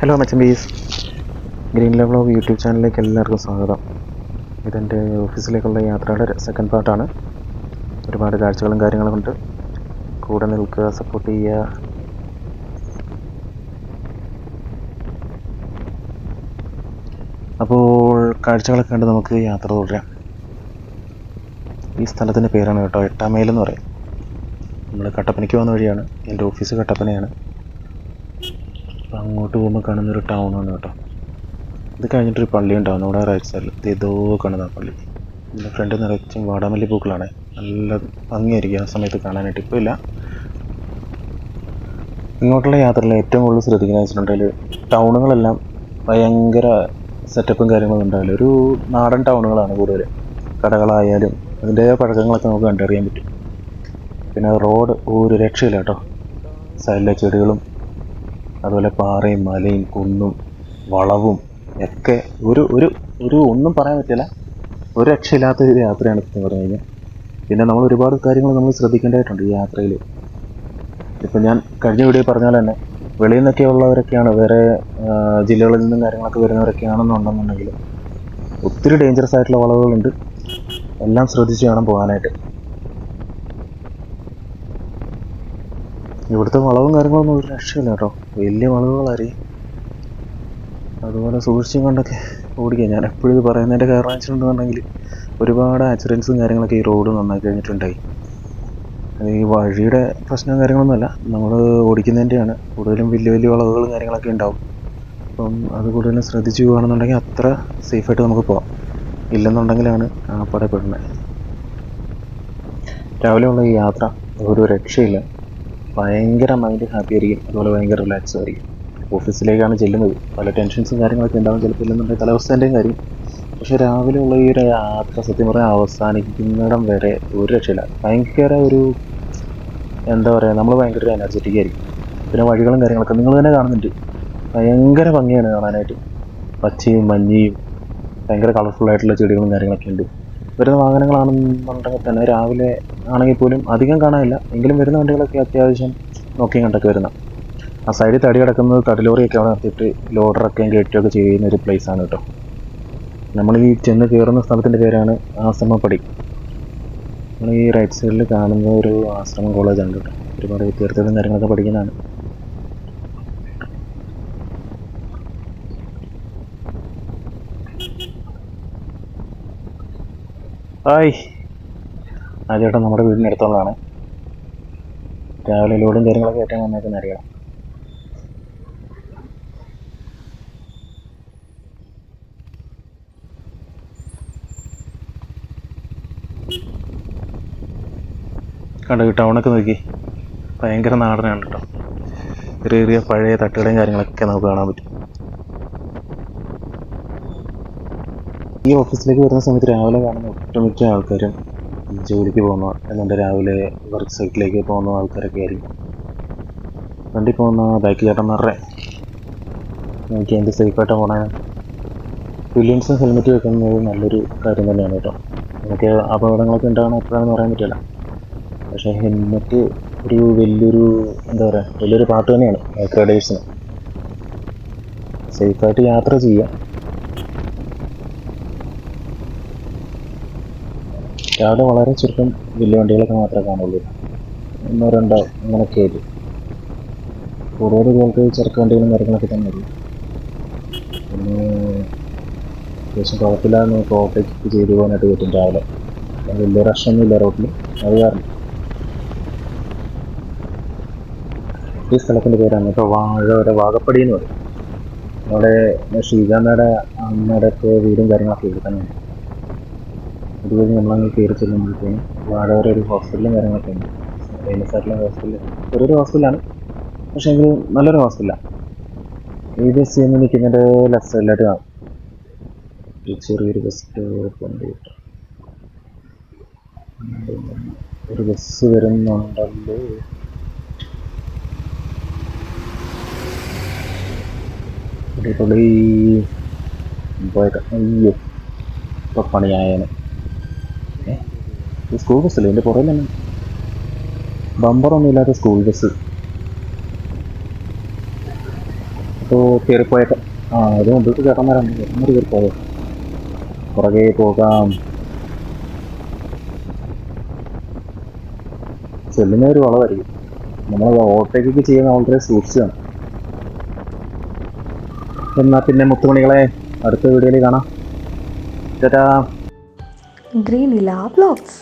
Hello മച്ചമ്പീസ് green ലെവ്ലോഗ് YouTube ചാനലിലേക്ക് എല്ലാവർക്കും സ്വാഗതം. ഇതെന്റെ ഓഫീസിലേക്കുള്ള യാത്രയുടെ സെക്കൻഡ് പാർട്ടാണ് ഒരുപാട് കാഴ്ചകളും കാര്യങ്ങളും ഉണ്ട് കൂടെ നിൽക്കുക സപ്പോർട്ട് ചെയ്യുക. അപ്പോൾ കാഴ്ചകളൊക്കെ കണ്ട് നമുക്ക് യാത്ര തുടരാം. ഈ സ്ഥലത്തിന്റെ പേരാണ് കേട്ടോ എട്ടാമേൽ എന്ന് പറയും. നമ്മൾ കട്ടപ്പനയ്ക്ക് പോകുന്ന വഴിയാണ്. എന്റെ ഓഫീസ് കട്ടപ്പനയാണ്. അപ്പോൾ അങ്ങോട്ട് പോകുമ്പോൾ കാണുന്നൊരു ടൗണാണ് കേട്ടോ. ഇത് കഴിഞ്ഞിട്ടൊരു പള്ളി ഉണ്ടാവും. നമ്മുടെ റൈറ്റ് സൈഡിൽ ഇത് ഇതോ കാണുന്ന ആ പള്ളി. എന്റെ ഫ്രണ്ട് നിറച്ചും വാടാമല്ലി പൂക്കളാണ്. നല്ല ഭംഗിയായിരിക്കും ആ സമയത്ത് കാണാനായിട്ട്. ഇപ്പോൾ ഇല്ല. ഇങ്ങോട്ടുള്ള യാത്രയിൽ ഏറ്റവും കൂടുതൽ ശ്രദ്ധിക്കുന്നത് വെച്ചിട്ടുണ്ടെങ്കിൽ ടൗണുകളെല്ലാം ഭയങ്കര സെറ്റപ്പും കാര്യങ്ങളും ഉണ്ടാവില്ല? ഒരു നാടൻ ടൗണുകളാണ് കൂടുതൽ കടകളായാലും അതിന്റെ പഴക്കങ്ങളൊക്കെ നമുക്ക് കണ്ടറിയാൻ പറ്റും. പിന്നെ റോഡ് ഒരു രക്ഷയില്ല കേട്ടോ. സൈഡിലെ ചെടികളും അതുപോലെ പാറയും മലയും കുന്നും വളവും ഒക്കെ ഒരു ഒരു ഒരു ഒന്നും പറയാൻ പറ്റില്ല. ഒരു രക്ഷയില്ലാത്ത ഒരു യാത്രയാണ് സത്യം പറഞ്ഞു കഴിഞ്ഞാൽ. പിന്നെ നമ്മൾ ഒരുപാട് കാര്യങ്ങൾ നമ്മൾ ശ്രദ്ധിക്കേണ്ടതായിട്ടുണ്ട് ഈ യാത്രയിൽ. ഇപ്പം ഞാൻ കഴിഞ്ഞ വീഡിയോ പറഞ്ഞ പോലെ തന്നെ വെളിയിൽ നിന്നൊക്കെ ഉള്ളവരൊക്കെയാണ് വേറെ ജില്ലകളിൽ നിന്നും കാര്യങ്ങളൊക്കെ വരുന്നവരൊക്കെയാണെന്നുണ്ടെന്നുണ്ടെങ്കിൽ ഒത്തിരി ഡേഞ്ചറസ് ആയിട്ടുള്ള വളവുകളുണ്ട്. എല്ലാം ശ്രദ്ധിച്ച് വേണം പോകാനായിട്ട്. ഇവിടുത്തെ വളവും കാര്യങ്ങളൊന്നും ഒരു രക്ഷയില്ല കേട്ടോ. വലിയ വളവുകളായി അതുപോലെ സൂക്ഷിച്ചും കണ്ടൊക്കെ ഓടിക്കുക ഞാൻ എപ്പോഴും ഇത് പറയുന്നതിന്റെ കാരണം വെച്ചിട്ടുണ്ടെന്നുണ്ടെങ്കിൽ ഒരുപാട് ആക്സിഡൻസും കാര്യങ്ങളൊക്കെ ഈ റോഡ് നന്നാക്കി കഴിഞ്ഞിട്ടുണ്ടായി. അത് ഈ വഴിയുടെ പ്രശ്നവും കാര്യങ്ങളൊന്നുമല്ല. നമ്മൾ ഓടിക്കുന്നതിന്റെയാണ് കൂടുതലും വലിയ വലിയ വളവുകളും കാര്യങ്ങളൊക്കെ ഉണ്ടാവും. അപ്പം അത് കൂടുതലും ശ്രദ്ധിച്ച് പോകുകയാണെന്നുണ്ടെങ്കിൽ അത്ര സേഫായിട്ട് നമുക്ക് പോകാം ഇല്ലെന്നുണ്ടെങ്കിലാണ് ആപ്പടപ്പെടുന്നത് രാവിലെയുള്ള ഈ യാത്ര ഒരു രക്ഷയില്ല. ഭയങ്കര മൈൻഡ് ഹാപ്പി ആയിരിക്കും. അതുപോലെ ഭയങ്കര റിലാക്സ് ആയിരിക്കും. ഓഫീസിലേക്കാണ് ചെല്ലുന്നത്. പല ടെൻഷൻസും കാര്യങ്ങളൊക്കെ ഉണ്ടാവും. ചിലപ്പോൾ ഇല്ലെന്നുണ്ടെങ്കിൽ തലവസ്ഥേന്റെയും കാര്യം. പക്ഷെ രാവിലെ ഉള്ള ഈ ഒരു യാത്ര സത്യം പറഞ്ഞാൽ അവസാനിക്കുന്നിടം വരെ ഒരു രക്ഷയില്ല. ഭയങ്കര ഒരു എന്താ പറയുക നമ്മൾ ഭയങ്കര എനർജറ്റിക് ആയിരിക്കും. പിന്നെ വഴികളും കാര്യങ്ങളൊക്കെ നിങ്ങൾ തന്നെ കാണുന്നുണ്ട്. ഭയങ്കര ഭംഗിയാണ് കാണാനായിട്ട്. പച്ചയും മഞ്ഞയും ഭയങ്കര കളർഫുൾ ആയിട്ടുള്ള ചെടികളും കാര്യങ്ങളൊക്കെ ഉണ്ട്. വരുന്ന വാഹനങ്ങളാണെന്നുണ്ടെങ്കിൽ തന്നെ രാവിലെ ആണെങ്കിൽ പോലും അധികം കാണാനില്ല. എങ്കിലും വരുന്ന വണ്ടികളൊക്കെ അത്യാവശ്യം നോക്കിയും കണ്ടൊക്കെ വരുന്ന. ആ സൈഡിൽ തടി കിടക്കുന്നത് തടിലോറിയൊക്കെ അവിടെ നിർത്തിയിട്ട് ലോഡറൊക്കെയും കയറ്റുകയൊക്കെ ചെയ്യുന്ന ഒരു ആണ് കേട്ടോ. നമ്മൾ ഈ ചെന്ന് കയറുന്ന സ്ഥലത്തിന്റെ പേരാണ് ആശ്രമപ്പടി. നമ്മൾ ഈ റൈറ്റ് സൈഡിൽ കാണുന്ന ഒരു ആശ്രമം കോളേജാണ് കേട്ടോ. ഒരുപാട് വിദ്യാർത്ഥികളും കാര്യങ്ങളൊക്കെ പഠിക്കുന്നതാണ്. ഹായ്. ആ ചേട്ടൻ നമ്മുടെ അടുത്തുള്ളതാണ്. രാവിലെ ലോഡും കാര്യങ്ങളൊക്കെ ഏറ്റവും വന്നേക്കുന്ന അറിയാം കണ്ടോ ടൗണൊക്കെ നോക്കി. ഭയങ്കര നാടനാണ് കേട്ടോ. ചെറിയ ചെറിയ പഴയ തട്ടുകടയും കാര്യങ്ങളൊക്കെ നമുക്ക് കാണാൻ പറ്റും. ഈ ഓഫീസിലേക്ക് വരുന്ന സമയത്ത് രാവിലെ കാണുന്ന ഒട്ടുമിക്ക ആൾക്കാരും ജോലിക്ക് പോകുന്ന എന്നുണ്ട് രാവിലെ വർക്ക് സൈറ്റിലേക്ക് പോകുന്ന ആൾക്കാരൊക്കെ ആയിരിക്കും. വണ്ടി പോകുന്ന ബാക്ക് ചേട്ടന്മാരുടെ. എനിക്ക് എന്ത് സേഫായിട്ട് പോകണേ വില്യൻസും ഹെൽമെറ്റ് വെക്കുന്നത് നല്ലൊരു കാര്യം തന്നെയാണ് കേട്ടോ. നമുക്ക് അപകടങ്ങളൊക്കെ ഉണ്ടാകണം എപ്പോഴാണെന്ന് പറയാൻ പറ്റില്ല. പക്ഷേ ഹെൽമെറ്റ് ഒരു വലിയൊരു എന്താ പറയുക വലിയൊരു പാട്ട് തന്നെയാണ്. ബൈക്ക് റൈഡേഴ്സിന് സേഫായിട്ട് യാത്ര ചെയ്യാം. രാവിലെ വളരെ ചുരുക്കം വലിയ വണ്ടികളൊക്കെ മാത്രമേ കാണുള്ളൂ. ഒന്നോ രണ്ടോ അങ്ങനെയൊക്കെ ആയിട്ട്. കൂടുതൽ പോലത്തെ ചെറുക്ക വണ്ടികളും കാര്യങ്ങളൊക്കെ തന്നെ ഉള്ളൂ. പിന്നെ അത്യാവശ്യം കുഴപ്പമില്ലാതെ നമുക്ക് ഓവർടേക്ക് ചെയ്തു പോകാനായിട്ട് പറ്റും രാവിലെ. വലിയ റഷൊന്നും ഇല്ല റോട്ടിൽ അത് കാരണം. ഈ സ്ഥലത്തിന്റെ പേരാണ് ഇപ്പോൾ വാഴയുടെ വാഗപ്പടി എന്ന് പറയും. അവിടെ ശ്രീകാന്തയുടെ അമ്മയുടെ ഒക്കെ വീടും കാര്യങ്ങളൊക്കെ ഇവിടെ തന്നെയാണ്. അതുവഴി നമ്മളങ്ങ് കയറി ചെല്ലുമ്പോഴത്തേനും വാടകര ഒരു ഹോസ്പിറ്റലും കാര്യങ്ങളൊക്കെ ഉണ്ട്. ഫേമസായിട്ടുള്ള ഹോസ്പിറ്റൽ ചെറിയൊരു ഹോസ്പിറ്റലാണ്. പക്ഷേ എങ്കിൽ നല്ലൊരു ഹോസ്പിറ്റലാണ് ഈ ബസ് ചെയ്യുന്ന നിൽക്കുന്നതിന്റെ ലെഫ്റ്റ് സൈഡിലായിട്ട് കാണും. ഒരു ചെറിയൊരു ബസ് ഉണ്ട് ഒരു ബസ് വരുന്നുണ്ടല്ലോ. അടിപൊളി. പോയേക്കാം. അയ്യോ ഇപ്പൊ പണിയായനെ. സ്കൂൾ ബസ്സല്ലേ എന്റെ പുറകിൽ തന്നെ. ബമ്പറൊന്നും ഇല്ലാത്ത സ്കൂൾ ബസ് അപ്പോൾ കയറിപ്പോയേക്കാം ആ അത് മുമ്പിട്ട് ചേട്ടന്മാരാണ് ചേട്ടന്മാർ കയറിപ്പോയോ പുറകെ പോകാം. ചെല്ലുന്ന ഒരു വളവായിരിക്കും. നമ്മൾ ഓവർടേക്കൊക്കെ ചെയ്യുന്ന വളരെ സൂക്ഷിച്ചാണ്. എന്നാൽ പിന്നെ മുത്തുമണികളെ അടുത്ത വീഡിയോയിൽ കാണാം. ചേട്ടാ ഇല്ല Vlogs.